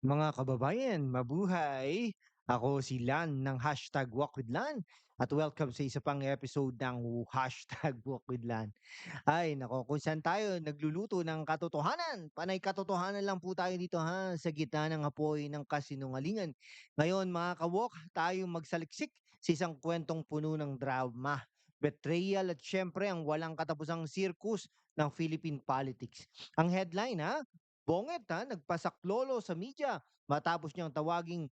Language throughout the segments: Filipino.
Mga kababayan, mabuhay! Ako si Lan ng hashtag Walk with Lan at welcome sa isa pang episode ng hashtag Walk with Lan. Ay, nako, kung saan tayo nagluluto ng katotohanan. Panay katotohanan lang po tayo dito ha, sa gitna ng apoy ng kasinungalingan. Ngayon mga kawok, tayo magsaliksik sa isang kwentong puno ng drama, betrayal at syempre ang walang katapusang circus ng Philippine politics. Ang headline ha, Bonget ha, nagpasaklolo sa media matapos niyang tawaging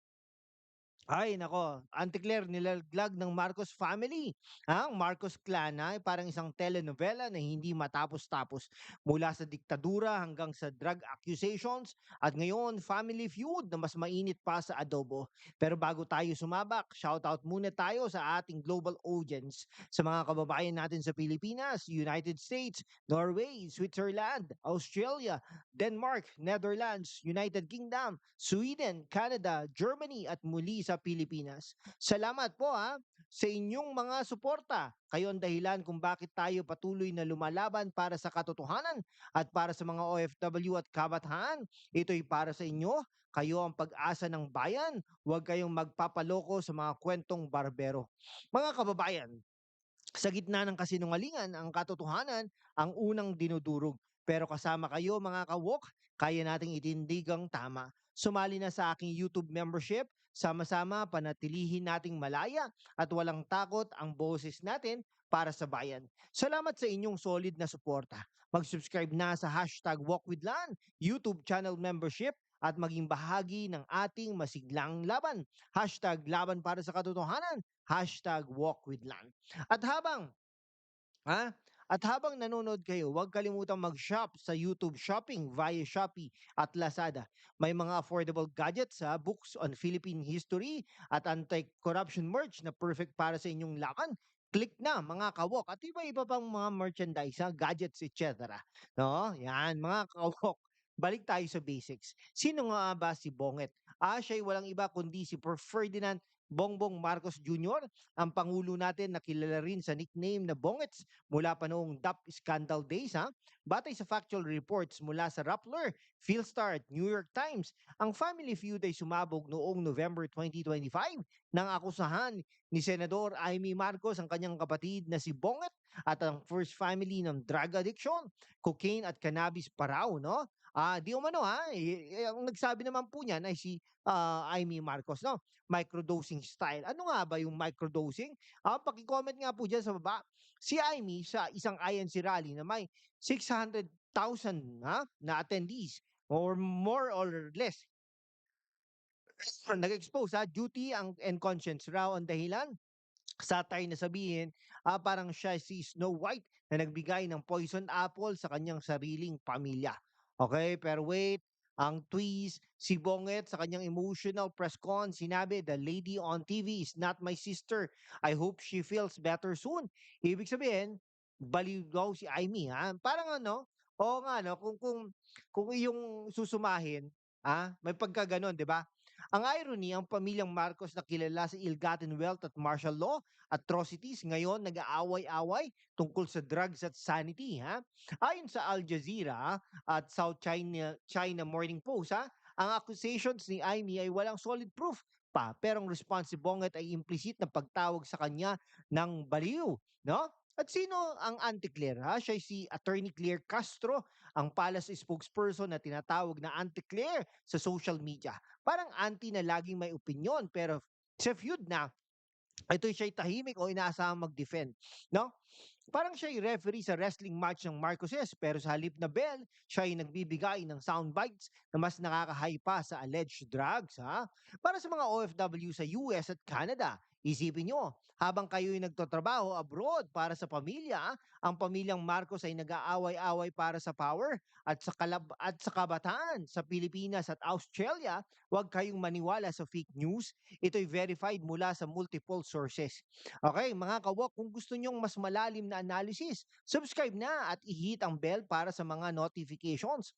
ay nako, Auntie Claire nilaglag ng Marcos family. Ang Marcos clan ay parang isang telenovela na hindi matapos-tapos mula sa diktadura hanggang sa drug accusations at ngayon family feud na mas mainit pa sa adobo. Pero bago tayo sumabak, shout out muna tayo sa ating global audience sa mga kababayan natin sa Pilipinas, United States, Norway, Switzerland, Australia, Denmark, Netherlands, United Kingdom, Sweden, Canada, Germany at muli sa Pilipinas. Salamat po ha sa inyong mga suporta. Kayo ang dahilan kung bakit tayo patuloy na lumalaban para sa katotohanan at para sa mga OFW at kabataan. Ito'y para sa inyo. Kayo ang pag-asa ng bayan. Huwag kayong magpapaloko sa mga kwentong barbero. Mga kababayan, sa gitna ng kasinungalingan, ang katotohanan ang unang dinudurog. Pero kasama kayo mga kawok, kaya nating itindig ang tama. Sumali na sa aking YouTube membership, sama-sama panatilihin nating malaya at walang takot ang boses natin para sa bayan. Salamat sa inyong solid na suporta. Mag-subscribe na sa hashtag WalkWithLan, YouTube channel membership at maging bahagi ng ating masiglang laban. Hashtag laban para sa katotohanan. Hashtag walkwithlan. At habang Ha? At habang nanonood kayo, huwag kalimutang mag-shop sa YouTube Shopping via Shopee at Lazada. May mga affordable gadgets sa books on Philippine history at anti-corruption merch na perfect para sa inyong lakan. Click na mga kawok at iba-iba pang mga merchandise, ha, gadgets, etc. No? Yan, mga kawok. Balik tayo sa basics. Sino nga ba si Bonget? Ah, siya'y walang iba kundi si Per Ferdinand Bongbong Marcos Jr., ang Pangulo natin na kilala rin sa nickname na Bongets mula pa noong DAP scandal days. Ha? Batay sa factual reports mula sa Rappler, Philstar at New York Times, ang family feud ay sumabog noong November 2025 nang akusahan ni Senador Amy Marcos ang kanyang kapatid na si Bonget at ang first family ng drug addiction, cocaine at cannabis pa raw, no? Ah, di umano ha, eh, eh, ang nagsabi naman po niyan ay si ah, Amy Marcos, no? Microdosing style. Ano nga ba yung microdosing? Ah, paki-comment nga po diyan sa baba. Si Amy sa isang INC rally na may 600,000 ha, na attendees or more or less nag-expose ha, duty ang and conscience raw ang dahilan satire na sabihin, ah, parang siya si Snow White na nagbigay ng poison apple sa kanyang sariling pamilya. Okay, pero wait, ang twist, si Bonget sa kanyang emotional press con, sinabi, the lady on TV is not my sister. I hope she feels better soon. Ibig sabihin, baliw daw si Amy, ha? Parang ano, oo nga, no? Kung, kung, kung iyong susumahin, ah, may pagkaganon, di ba? Ang irony, ang pamilyang Marcos na kilala sa ill-gotten wealth at martial law, atrocities, ngayon nag-aaway-away tungkol sa drugs at sanity. Ha? Ayon sa Al Jazeera at South China, China Morning Post, ha? ang accusations ni Amy ay walang solid proof pa pero ang response si Bonget ay implicit na pagtawag sa kanya ng baliw. No? At sino ang anti-Claire? Ha? Siya si Attorney Claire Castro, ang palace spokesperson na tinatawag na anti-Claire sa social media. Parang anti na laging may opinion pero sa feud na ito siya'y tahimik o inaasahang mag-defend, no? Parang siya'y referee sa wrestling match ng Marcoses pero sa halip na bell, siya'y nagbibigay ng sound bites na mas nakakahay pa sa alleged drugs, ha? Para sa mga OFW sa US at Canada, isipin nyo, habang kayo'y nagtatrabaho abroad para sa pamilya, ang pamilyang Marcos ay nag-aaway-away para sa power at sa kalab at sa kabataan sa Pilipinas at Australia, huwag kayong maniwala sa fake news. Ito'y verified mula sa multiple sources. Okay, mga kawok, kung gusto nyong mas malalim na analysis, subscribe na at i-hit ang bell para sa mga notifications.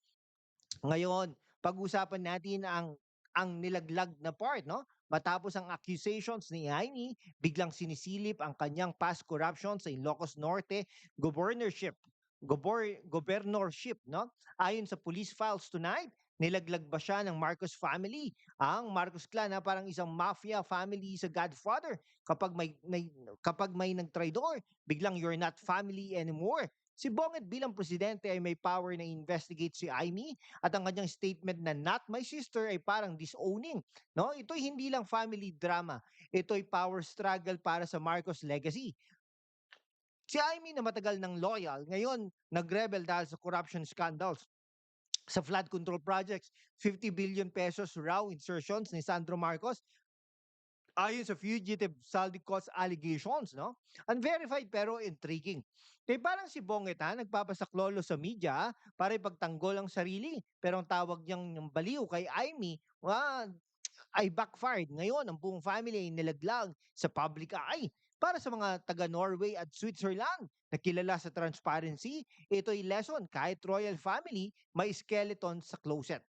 Ngayon, pag-usapan natin ang ang nilaglag na part, no? Matapos ang accusations ni Jaime, biglang sinisilip ang kanyang past corruption sa Ilocos Norte governorship. Gobor, governorship, no? Ayon sa police files tonight, Nilaglag ba siya ng Marcos family? Ang Marcos clan na parang isang mafia family sa Godfather. Kapag may, may kapag may nagtraidor, biglang you're not family anymore. Si Bonget bilang presidente ay may power na investigate si Amy at ang kanyang statement na not my sister ay parang disowning. No? Ito'y hindi lang family drama. Ito'y power struggle para sa Marcos legacy. Si Amy na matagal ng loyal, ngayon nag-rebel dahil sa corruption scandals sa flood control projects, 50 billion pesos raw insertions ni Sandro Marcos ayon sa fugitive salary cost allegations, no? Unverified pero intriguing. Kaya parang si Bonget ha, nagpapasaklolo sa media para ipagtanggol ang sarili. Pero ang tawag niyang baliw kay Amy, ah, ay backfired. Ngayon, ang buong family ay nilaglag sa public eye. Para sa mga taga Norway at Switzerland na kilala sa transparency, ito ay lesson kahit royal family, may skeleton sa closet.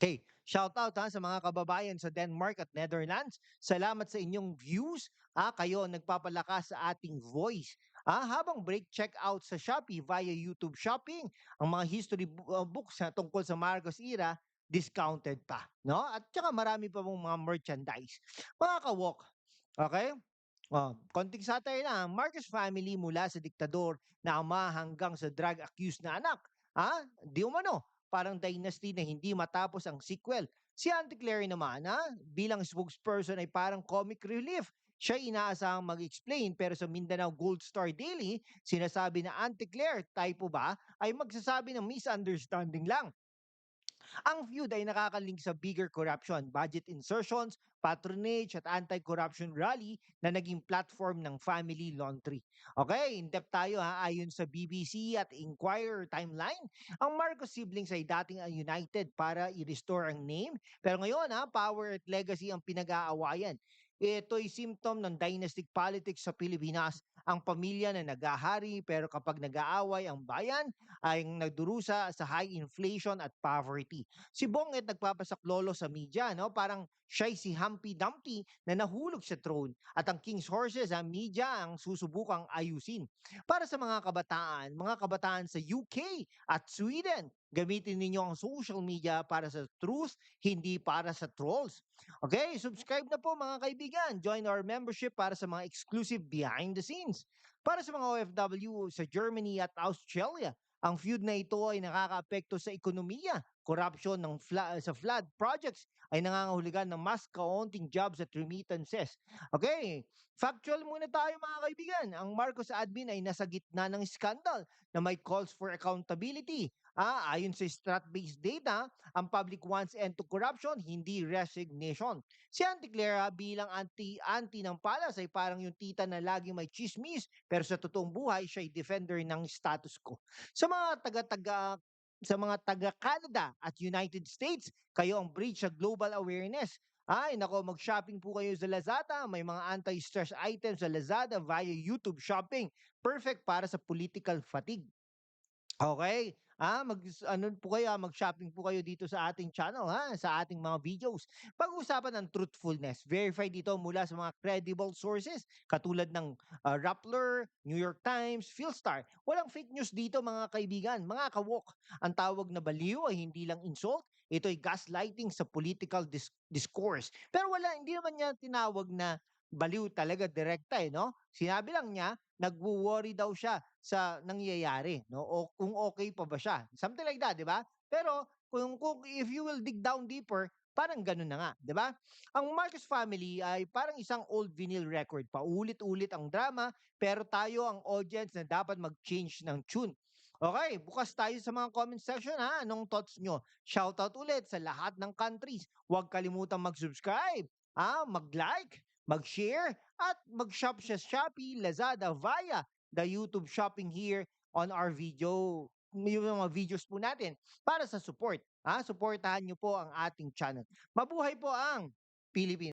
Okay, shout out ha sa mga kababayan sa Denmark at Netherlands. Salamat sa inyong views. Ah, kayo ang nagpapalakas sa ating voice. Ah, habang break check out sa Shopee via YouTube Shopping, ang mga history uh, books na tungkol sa Marcos era discounted pa, no? At saka marami pa mong mga merchandise. Mga ka-walk, okay? Oh, konting satire lang. Marcos family mula sa diktador na ama hanggang sa drug accused na anak. Ah, di umano, parang dynasty na hindi matapos ang sequel. Si Auntie Claire naman, ha, bilang spokesperson ay parang comic relief. Siya inaasahang mag-explain pero sa Mindanao Gold Star Daily, sinasabi na Auntie Claire, typo ba, ay magsasabi ng misunderstanding lang. Ang feud ay nakakalink sa bigger corruption, budget insertions, patronage at anti-corruption rally na naging platform ng family laundry. Okay, in-depth tayo ha, ayon sa BBC at Inquirer timeline. Ang Marcos siblings ay dating ang united para i-restore ang name, pero ngayon ha, power at legacy ang pinag-aawayan. Ito'y symptom ng dynastic politics sa Pilipinas. Ang pamilya na nagahari pero kapag nag-aaway ang bayan ay nagdurusa sa high inflation at poverty. Si Bonget nagpapasaklolo sa media, no? Parang siya'y si Humpty Dumpty na nahulog sa throne at ang King's Horses, ang media ang susubukang ayusin. Para sa mga kabataan, mga kabataan sa UK at Sweden, gamitin ninyo ang social media para sa truth, hindi para sa trolls. Okay, subscribe na po mga kaibigan. Join our membership para sa mga exclusive behind the scenes. Para sa mga OFW sa Germany at Australia, ang feud na ito ay nakakaapekto sa ekonomiya, corruption ng fla- sa flood projects ay nangangahulugan ng mas kaunting jobs at remittances. Okay, factual muna tayo mga kaibigan. Ang Marcos admin ay nasa gitna ng scandal na may calls for accountability. Ah, ayon sa strat-based data, ang public wants end to corruption, hindi resignation. Si Auntie Clara bilang anti-anti ng palas ay parang yung tita na laging may chismis pero sa totoong buhay siya ay defender ng status quo. Sa mga taga-taga sa mga taga-Canada at United States, kayo ang bridge sa global awareness. Ay, nako, mag-shopping po kayo sa Lazada. May mga anti-stress items sa Lazada via YouTube shopping. Perfect para sa political fatigue. Okay. Ah, mag ano po kayo, ah, mag-shopping po kayo dito sa ating channel ha, sa ating mga videos. Pag-usapan ng truthfulness, verified dito mula sa mga credible sources katulad ng ah, Rappler, New York Times, Philstar. Walang fake news dito mga kaibigan, mga kawok. Ang tawag na baliw ay hindi lang insult, ito ay gaslighting sa political dis- discourse. Pero wala, hindi naman niya tinawag na baliw talaga direkta eh, no? Sinabi lang niya, nagwo-worry daw siya sa nangyayari, no? O kung okay pa ba siya. Something like that, 'di ba? Pero kung, kung if you will dig down deeper, parang ganun na nga, 'di ba? Ang Marcos family ay parang isang old vinyl record, paulit-ulit ang drama, pero tayo ang audience na dapat mag-change ng tune. Okay, bukas tayo sa mga comment section ha. Anong thoughts nyo? Shoutout ulit sa lahat ng countries. Huwag kalimutang mag-subscribe, ah, mag-like, mag-share, at mag-shop sa Shopee, Lazada via the YouTube shopping here on our video, yung mga videos po natin para sa support. Ha? Suportahan nyo po ang ating channel. Mabuhay po ang Pilipinas.